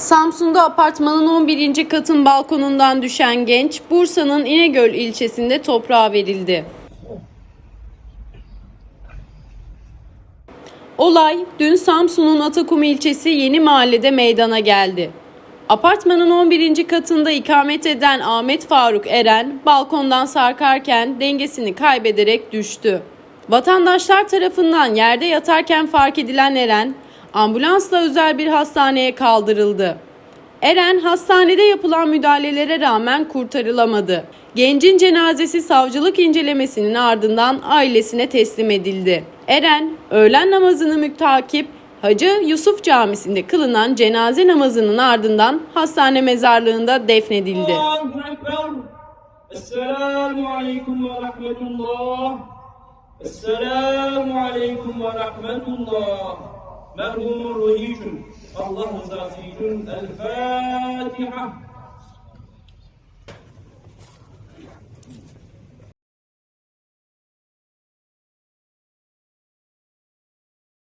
Samsun'da apartmanın 11. katın balkonundan düşen genç, Bursa'nın İnegöl ilçesinde toprağa verildi. Olay dün Samsun'un Atakum ilçesi Yeni Mahalle'de meydana geldi. Apartmanın 11. katında ikamet eden Ahmet Faruk Eren balkondan sarkarken dengesini kaybederek düştü. Vatandaşlar tarafından yerde yatarken fark edilen Eren ambulansla özel bir hastaneye kaldırıldı. Eren hastanede yapılan müdahalelere rağmen kurtarılamadı. Gencin cenazesi savcılık incelemesinin ardından ailesine teslim edildi. Eren öğlen namazını mütakip Hacı Yusuf Camisi'nde kılınan cenaze namazının ardından hastane mezarlığında defnedildi. Esselamu Aleyküm ve Rahmetullah. Esselamu Aleyküm ve Rahmetullah. مرهم رهيج الله زرزيج الفاتحة.